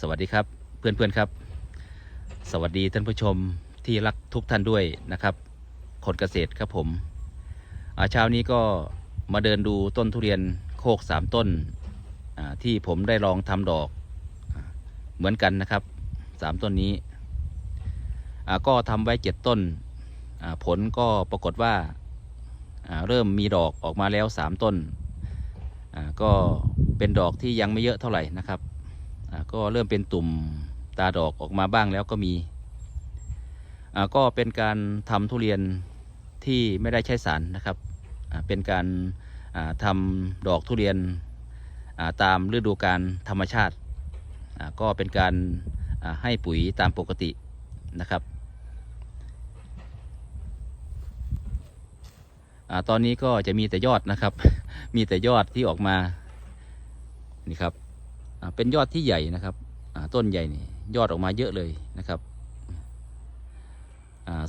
สวัสดีครับเพื่อนๆครับ สวัสดีท่านผู้ชมที่รักทุกท่านด้วยนะครับคนเกษตรครับผมเช้านี้ก็มาเดินดูต้นทุเรียนโคกสามต้นที่ผมได้ลองทำดอกอเหมือนกันนะครับสามต้นนี้ก็ทำไว้เจ็ดต้นผลก็ปรากฏว่าเริ่มมีดอกออกมาแล้วสามต้นก็เป็นดอกที่ยังไม่เยอะเท่าไหร่นะครับ ก็เริ่มเป็นตุ่มตาดอกออกมาบ้างแล้วก็มี ก็เป็นการทำทุเรียนที่ไม่ได้ใช้สารนะครับ เป็นการอ่าทำดอกทุเรียนตามฤดูกาลธรรมชาติ ก็เป็นการให้ปุ๋ยตามปกตินะครับอตอนนี้ก็จะมีแต่ยอดนะครับ มีแต่ยอดที่ออกมา นี่ครับ เป็นยอดที่ใหญ่นะครับต้นใหญ่นี่ยอดออกมาเยอะเลยนะครับ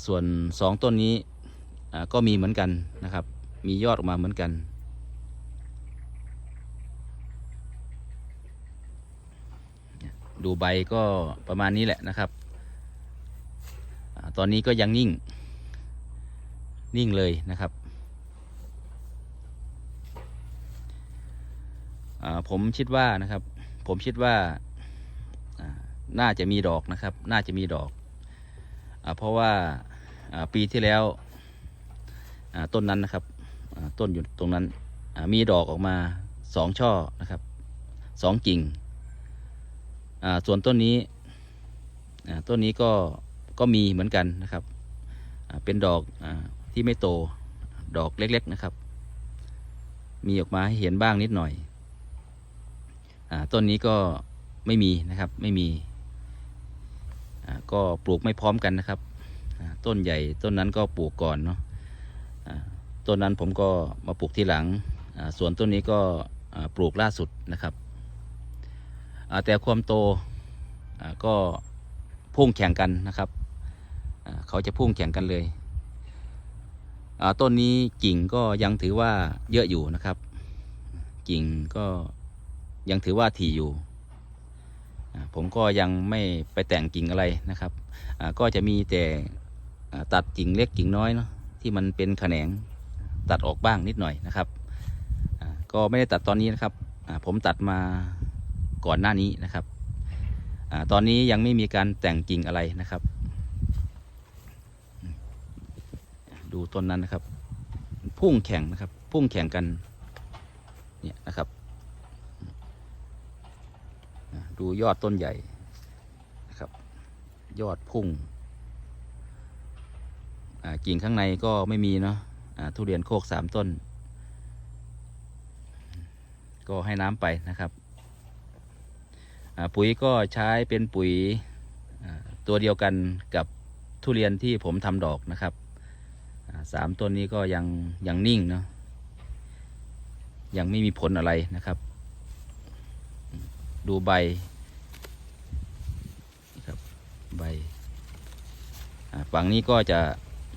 ส่วนสองต้นนี้ก็มีเหมือนกันนะครับ มียอดออกมาเหมือนกัน ดูใบก็ประมาณนี้แหละนะครับอตอนนี้ก็ยังนิ่ง นิ่งเลยนะครับ ผมคิดว่านะครับ ผมคิดว่าน่าจะมีดอกนะครับ น่าจะมีดอกอเพราะว่าปีที่แล้วต้นนั้นนะครับต้นอยู่ตรงนั้นมีดอกออกมาสองช่อนะครับสองกิ่งส่วนต้นนี้ต้นนี้ก็ก็มีเหมือนกันนะครับเป็นดอกอที่ไม่โตดอกเล็กๆนะครับ มีออกมาให้เห็นบ้างนิดหน่อย ต้นนี้ก็ไม่มีนะครับไม่มีก็ปลูกไม่พร้อมกันนะครับ ต้นใหญ่ต้นนั้นก็ปลูกก่อนเนาะต้นนั้นผมก็มาปลูกทีหลังส่วนต้นนี้ก็ปลูกล่าสุดนะครับแต่ความโตก็พุ่งแข่งกันนะครับ เขาจะพุ่งแข่งกันเลยต้นนี้กิ่งก็ยังถือว่าเยอะอยู่นะครับ กิ่งก็ ยังถือว่าถี่อยู่ ผมก็ยังไม่ไปแต่งกิ่งอะไรนะครับ ก็จะมีแต่ตัดกิ่งเล็กกิ่งน้อยเนาะที่มันเป็นแขนงตัดออกบ้างนิดหน่อยนะครับ ก็ไม่ได้ตัดตอนนี้นะครับ ผมตัดมาก่อนหน้านี้นะครับ ตอนนี้ยังไม่มีการแต่งกิ่งอะไรนะครับ ดูต้นนั้นนะครับ พุ่งแข่งนะครับ พุ่งแข่งกันเนี่ยนะครับ อ่า ดูยอดต้นใหญ่นะครับ ยอดพุ่งกิ่งข้างในก็ไม่มีเนาะอ่าทุเรียนโคกสามต้น ก็ให้น้ำไปนะครับ ปุ๋ยก็ใช้เป็นปุ๋ยตัวเดียวกันกับทุเรียนที่ผมทำดอกนะครับสามต้นนี้ก็ยังยังนิ่งเนาะยังไม่มีผลอะไรนะครับ ดูใบครับใบฝั่งนี้ก็จะ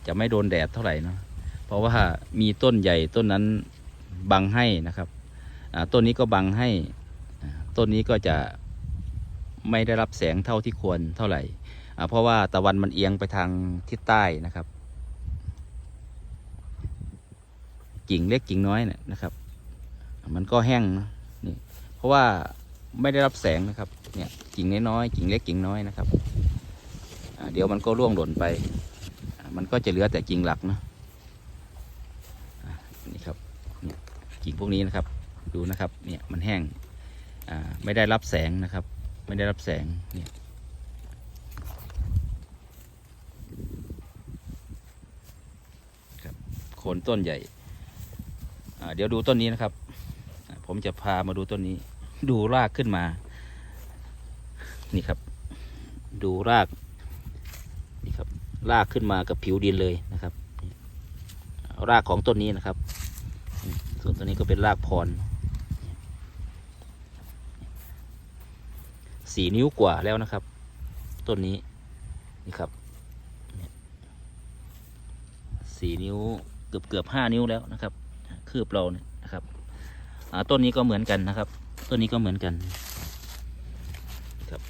จะไม่โดนแดดเท่าไหร่เนาะเพราะว่ามีต้นใหญ่ต้นนั้นบังให้นะครับต้นนี้ก็บังให้ต้นนี้ก็จะไม่ได้รับแสงเท่าที่ควรเท่าไหร่อ่าเพราะว่าตะวันมันเอียงไปทางทิศใต้นะครับ กิ่งเล็กกิ่งน้อยเนี่ยนะครับ มันก็แห้งนะนี่เพราะว่า ไม่ได้รับแสงนะครับ เนี่ยกิ่งน้อยๆกิ่งเล็กกิ่งน้อยนะครับเดี๋ยวมันก็ร่วงหล่นไป มันก็จะเหลือแต่กิ่งหลักเนะนี่ครับกิ่งพวกนี้นะครับ ดูนะครับ เนี่ยมันแห้งไม่ได้รับแสงนะครับ ไม่ได้รับแสงเนี่ยครับโคนต้นใหญ่ เดี๋ยวดูต้นนี้นะครับ ผมจะพามาดูต้นนี้ ดูรากขึ้นมา นี่ครับ ดูราก นี่ครับ รากขึ้นมากับผิวดินเลยนะครับ รากของต้นนี้นะครับ ส่วนต้นนี้ก็เป็นรากพรสี่นิ้วกว่าแล้วนะครับ ต้นนี้ นี่ครับสี่นิ้วเกือบเกือบห้านิ้วแล้วนะครับ คืบเราเนี่ยนะครับต้นนี้ก็เหมือนกันนะครับ ต้นนี้ก็เหมือนกัน ครับ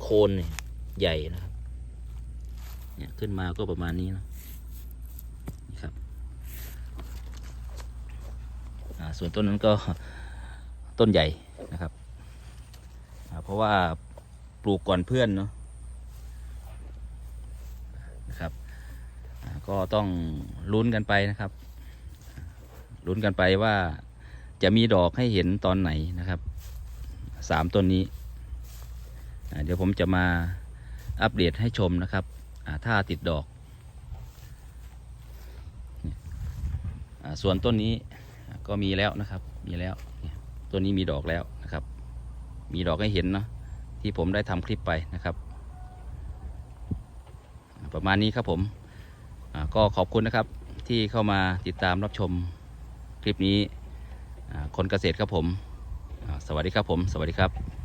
โคนเนี่ยใหญ่นะครับ เนี่ยขึ้นมาก็ประมาณนี้เนอะนี่ครับอ่าส่วนต้นนั้นก็ต้นใหญ่นะครับอ่าเพราะว่าปลูกก่อนเพื่อนเนาะนะครับอ่าก็ต้องลุ้นกันไปนะครับ ลุ้นกันไปว่า จะมีดอกให้เห็นตอนไหนนะครับสามต้นนี้ เดี๋ยวผมจะมาอัปเดตให้ชมนะครับถ้าติดดอกอส่วนต้นนี้ก็มีแล้วนะครับ มีแล้วต้นนี้มีดอกแล้วนะครับ มีดอกให้เห็นเนาะที่ผมได้ทำคลิปไปนะครับ ประมาณนี้ครับผมก็ขอบคุณนะครับที่เข้ามาติดตามรับชมคลิปนี้ คนเกษตรครับผม สวัสดีครับผม สวัสดีครับ